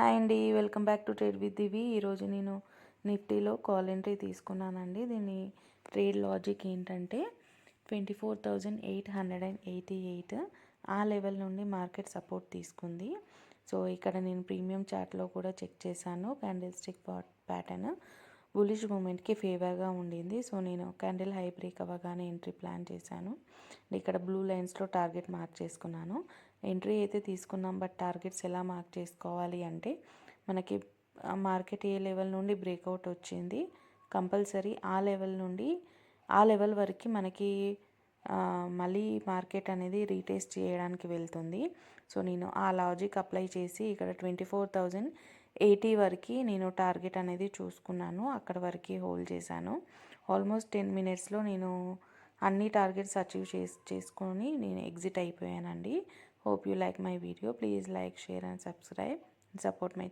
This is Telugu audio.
హాయ్ అండి welcome back to trade with Divi. ఈరోజు నేను నిఫ్టీలో కాల్ ఎంట్రీ తీసుకున్నానండి. దీని ట్రేడ్ లాజిక్ ఏంటంటే twenty four thousand eight hundred and eighty eight ఆ లెవెల్ నుండి మార్కెట్ సపోర్ట్ తీసుకుంది. సో ఇక్కడ నేను ప్రీమియం చార్ట్లో కూడా చెక్ చేశాను. క్యాండిల్ స్టిక్ ప్యాటర్న్ బులిష్ మూమెంట్కి ఫేవర్గా ఉండింది. సో నేను క్యాండిల్ హై బ్రేక్ అవ్వగానే ఎంట్రీ ప్లాన్ చేశాను. ఇక్కడ బ్లూ లైన్స్లో టార్గెట్ మార్క్ చేసుకున్నాను. ఎంట్రీ అయితే తీసుకున్నాం బట్ టార్గెట్స్ ఎలా మార్క్ చేసుకోవాలి అంటే మనకి మార్కెట్ ఏ లెవెల్ నుండి బ్రేక్అవుట్ వచ్చింది కంపల్సరీ ఆ లెవెల్ నుండి ఆ లెవెల్ వరకు మనకి మళ్ళీ మార్కెట్ అనేది రీటేస్ట్ చేయడానికి వెళ్తుంది. సో నేను ఆ లాజిక్ అప్లై చేసి ఇక్కడ ట్వంటీ ఫోర్ థౌజండ్ ఎయిటీ వరకు నేను టార్గెట్ అనేది చూసుకున్నాను అక్కడ వరకు హోల్డ్ చేశాను. ఆల్మోస్ట్ టెన్ మినిట్స్లో నేను అన్ని టార్గెట్స్ అచీవ్ చేసి చేసుకొని నేను ఎగ్జిట్ అయిపోయానండి. Hope you like my video. Please like, share and subscribe and support my channel.